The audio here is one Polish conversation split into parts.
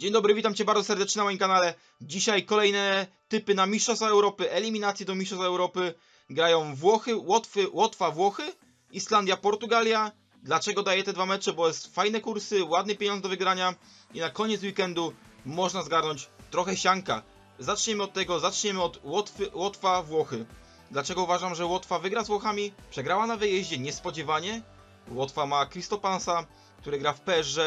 Dzień dobry, witam Cię bardzo serdecznie na moim kanale. Dzisiaj kolejne typy na Mistrzostwa Europy, eliminacje do Mistrzostw Europy. Grają Włochy, Łotwy, Łotwa, Włochy, Islandia, Portugalia. Dlaczego daję te dwa mecze? Bo jest fajne kursy, ładny pieniądz do wygrania i na koniec weekendu można zgarnąć trochę sianka. Zaczniemy od tego, zaczniemy od Łotwy, Łotwa, Włochy. Dlaczego uważam, że Łotwa wygra z Włochami? Przegrała na wyjeździe niespodziewanie. Łotwa ma Kristopansa, który gra w PSG.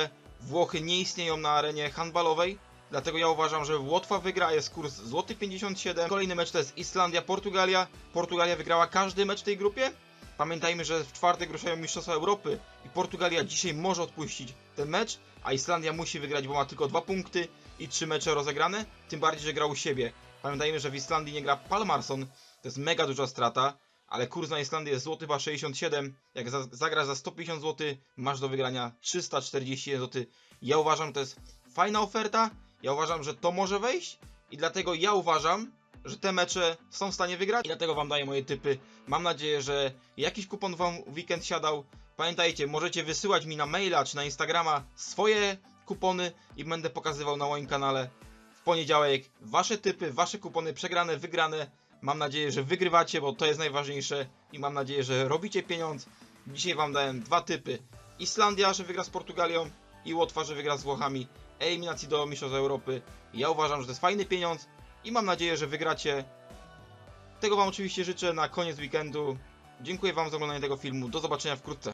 Włochy nie istnieją na arenie handbalowej, dlatego ja uważam, że Łotwa wygra, jest kurs złoty 57. Kolejny mecz to jest Islandia, Portugalia. Portugalia wygrała każdy mecz w tej grupie. Pamiętajmy, że w czwartek ruszają Mistrzostwa Europy i Portugalia dzisiaj może odpuścić ten mecz, a Islandia musi wygrać, bo ma tylko dwa punkty i trzy mecze rozegrane, tym bardziej, że gra u siebie. Pamiętajmy, że w Islandii nie gra Palmarsson, to jest mega duża strata, ale kurs na Islandię jest złoty chyba 67. Jak za, zagrasz za 150 zł, masz do wygrania 341 zł. Ja uważam, to jest fajna oferta. Ja uważam, że to może wejść i dlatego ja uważam, że te mecze są w stanie wygrać i dlatego wam daję moje typy. Mam nadzieję, że jakiś kupon wam weekend siadał. Pamiętajcie, możecie wysyłać mi na maila czy na Instagrama swoje kupony i będę pokazywał na moim kanale w poniedziałek wasze typy, wasze kupony przegrane, wygrane. Mam nadzieję, że wygrywacie, bo to jest najważniejsze i mam nadzieję, że robicie pieniądz. Dzisiaj wam dałem dwa typy. Islandia, że wygra z Portugalią i Łotwa, że wygra z Włochami. Eliminacji do Mistrzostw Europy. Ja uważam, że to jest fajny pieniądz i mam nadzieję, że wygracie. Tego wam oczywiście życzę na koniec weekendu. Dziękuję wam za oglądanie tego filmu. Do zobaczenia wkrótce.